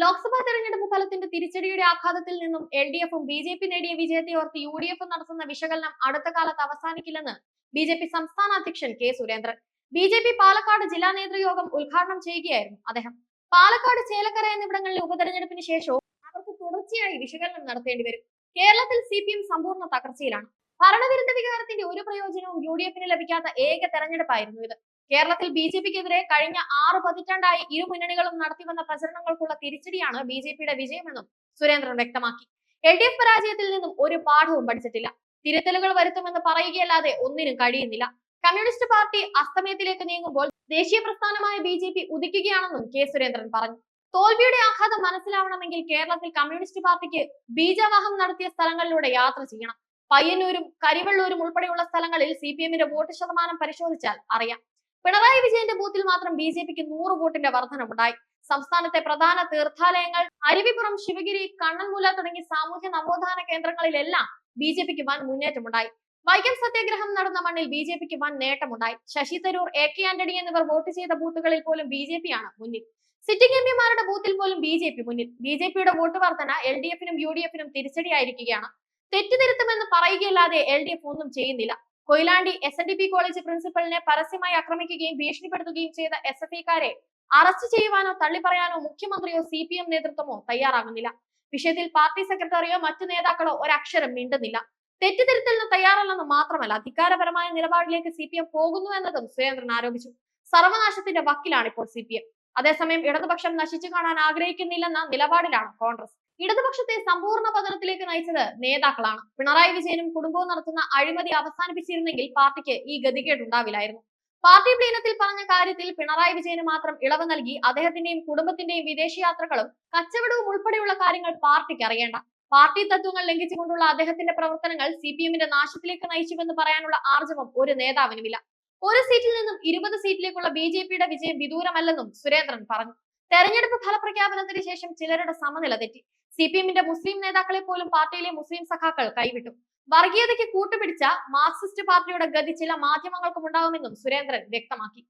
ലോക്സഭാ തെരഞ്ഞെടുപ്പ് ഫലത്തിന്റെ തിരിച്ചടിയുടെ ആഘാതത്തിൽ നിന്നും എൽ ഡി എഫും ബി ജെ പി നേടിയ വിജയത്തെ ഓർത്ത് യു ഡി എഫും നടത്തുന്ന വിശകലനം അടുത്ത കാലത്ത് അവസാനിക്കില്ലെന്ന് ബി ജെ പി സംസ്ഥാന അധ്യക്ഷൻ K Surendran. B J P Palakkad ജില്ലാ നേതൃയോഗം ഉദ്ഘാടനം ചെയ്യുകയായിരുന്നു അദ്ദേഹം. പാലക്കാട് ചേലക്കര എന്നിവിടങ്ങളിലെ ഉപതെരഞ്ഞെടുപ്പിന് ശേഷവും അവർക്ക് തുടർച്ചയായി വിശകലനം നടത്തേണ്ടി വരും. കേരളത്തിൽ സി പി എം സമ്പൂർണ തകർച്ചയിലാണ്. ഭരണവിരുദ്ധ വികാരത്തിന്റെ ഒരു പ്രയോജനവും യു ഡി എഫിന് ലഭിക്കാത്ത ഏക തെരഞ്ഞെടുപ്പായിരുന്നു ഇത്. കേരളത്തിൽ ബി ജെ പിക്കെതിരെ കഴിഞ്ഞ ആറ് പതിറ്റാണ്ടായി ഇരു മുന്നണികളും നടത്തിവന്ന പ്രചരണങ്ങൾക്കുള്ള തിരിച്ചടിയാണ് ബി ജെ പിയുടെ വിജയമെന്നും സുരേന്ദ്രൻ വ്യക്തമാക്കി. എൽ ഡി എഫ് പരാജയത്തിൽ നിന്നും ഒരു പാഠവും പഠിച്ചിട്ടില്ല. തിരുത്തലുകൾ വരുത്തുമെന്ന് പറയുകയല്ലാതെ ഒന്നിനും കഴിയുന്നില്ല. കമ്മ്യൂണിസ്റ്റ് പാർട്ടി അസ്തമയത്തിലേക്ക് നീങ്ങുമ്പോൾ ദേശീയ പ്രസ്ഥാനമായ ബി ജെ പി ഉദിക്കുകയാണെന്നും കെ സുരേന്ദ്രൻ പറഞ്ഞു. തോൽവിയുടെ ആഘാതം മനസ്സിലാവണമെങ്കിൽ കേരളത്തിൽ കമ്മ്യൂണിസ്റ്റ് പാർട്ടിക്ക് ബീജവാഹം നടത്തിയ സ്ഥലങ്ങളിലൂടെ യാത്ര ചെയ്യണം. പയ്യന്നൂരും കരിവള്ളൂരും ഉൾപ്പെടെയുള്ള സ്ഥലങ്ങളിൽ സി പി എമ്മിന്റെ വോട്ട് ശതമാനം പരിശോധിച്ചാൽ അറിയാം. പിണറായി വിജയന്റെ ബൂത്തിൽ മാത്രം ബി ജെ പിക്ക് നൂറ് വോട്ടിന്റെ വർധനമുണ്ടായി സംസ്ഥാനത്തെ പ്രധാന തീർത്ഥാലയങ്ങൾ അരുവിപുറം ശിവഗിരി കണ്ണൻമൂല തുടങ്ങി സാമൂഹ്യ നവോത്ഥാന കേന്ദ്രങ്ങളിലെല്ലാം ബി ജെ പിക്ക് വൻ മുന്നേറ്റമുണ്ടായി. വൈക്കം സത്യാഗ്രഹം നടന്ന മണ്ണിൽ ബി ജെ പിക്ക് വൻ നേട്ടമുണ്ടായി. ശശി തരൂർ എ കെ ആന്റണി എന്നിവർ വോട്ട് ചെയ്ത ബൂത്തുകളിൽ പോലും ബി ജെ പി ആണ് മുന്നിൽ. സിറ്റിംഗ് എം പിമാരുടെ ബൂത്തിൽ പോലും ബി ജെ പി മുന്നിൽ. ബി ജെ പിയുടെ വോട്ട് വർധന എൽ ഡി എഫിനും യു ഡി എഫിനും തിരിച്ചടിയായിരിക്കുകയാണ്. തെറ്റുതിരുത്തുമെന്ന് പറയുകയല്ലാതെ എൽ ഡി എഫ് ഒന്നും ചെയ്യുന്നില്ല. Koyilandy S N D P college പ്രിൻസിപ്പലിനെ പരസ്യമായി ആക്രമിക്കുകയും ഭീഷണിപ്പെടുത്തുകയും ചെയ്ത എസ് എഫ് ഐക്കാരെ അറസ്റ്റ് ചെയ്യുവാനോ തള്ളിപ്പറയാനോ മുഖ്യമന്ത്രിയോ സി പി എം നേതൃത്വമോ തയ്യാറാകുന്നില്ല. വിഷയത്തിൽ പാർട്ടി സെക്രട്ടറിയോ മറ്റു നേതാക്കളോ ഒരക്ഷരം മിണ്ടുന്നില്ല. തെറ്റുതിരുത്തലിന് തയ്യാറല്ലെന്ന് മാത്രമല്ല അധികാരപരമായ നിലപാടിലേക്ക് സി പി എം പോകുന്നു എന്നതും സുരേന്ദ്രൻ ആരോപിച്ചു. സർവനാശത്തിന്റെ വക്കിലാണ് ഇപ്പോൾ സി പി എം അതേസമയം ഇടതുപക്ഷം നശിച്ചു കാണാൻ ആഗ്രഹിക്കുന്നില്ലെന്ന നിലപാടിലാണ് കോൺഗ്രസ്. ഇടതുപക്ഷത്തെ സമ്പൂർണ പതനത്തിലേക്ക് നയിച്ചത് നേതാക്കളാണ്. പിണറായി വിജയനും കുടുംബവും നടത്തുന്ന അഴിമതി അവസാനിപ്പിച്ചിരുന്നെങ്കിൽ പാർട്ടിക്ക് ഈ ഗതികേട് ഉണ്ടാവില്ലായിരുന്നു. പാർട്ടി പ്ലീനത്തിൽ പറഞ്ഞ കാര്യത്തിൽ പിണറായി വിജയന് മാത്രം ഇളവ് നൽകി അദ്ദേഹത്തിന്റെയും കുടുംബത്തിന്റെയും വിദേശയാത്രകളും കച്ചവടവും ഉൾപ്പെടെയുള്ള കാര്യങ്ങൾ പാർട്ടിക്ക് അറിയേണ്ട. പാർട്ടി തത്വങ്ങൾ ലംഘിച്ചുകൊണ്ടുള്ള അദ്ദേഹത്തിന്റെ പ്രവർത്തനങ്ങൾ സി പി എമ്മിന്റെ നാശത്തിലേക്ക് നയിച്ചുവെന്ന് പറയാനുള്ള ആർജവം ഒരു നേതാവിനുമില്ല. ഒരു സീറ്റിൽ നിന്നും ഇരുപത് സീറ്റിലേക്കുള്ള ബി ജെ പിയുടെ വിജയം വിദൂരമല്ലെന്നും സുരേന്ദ്രൻ പറഞ്ഞു. തെരഞ്ഞെടുപ്പ് ഫലപ്രഖ്യാപനത്തിന് ശേഷം ചിലരുടെ സമനില തെറ്റി. സി പി എമ്മിന്റെ മുസ്ലിം നേതാക്കളെ പോലും പാർട്ടിയിലെ മുസ്ലിം സഖാക്കൾ കൈവിട്ടു. വർഗീയതയ്ക്ക് കൂട്ടുപിടിച്ച മാർക്സിസ്റ്റ് പാർട്ടിയുടെ ഗതി ചില മാധ്യമങ്ങൾക്കും ഉണ്ടാവുമെന്നും സുരേന്ദ്രൻ വ്യക്തമാക്കി.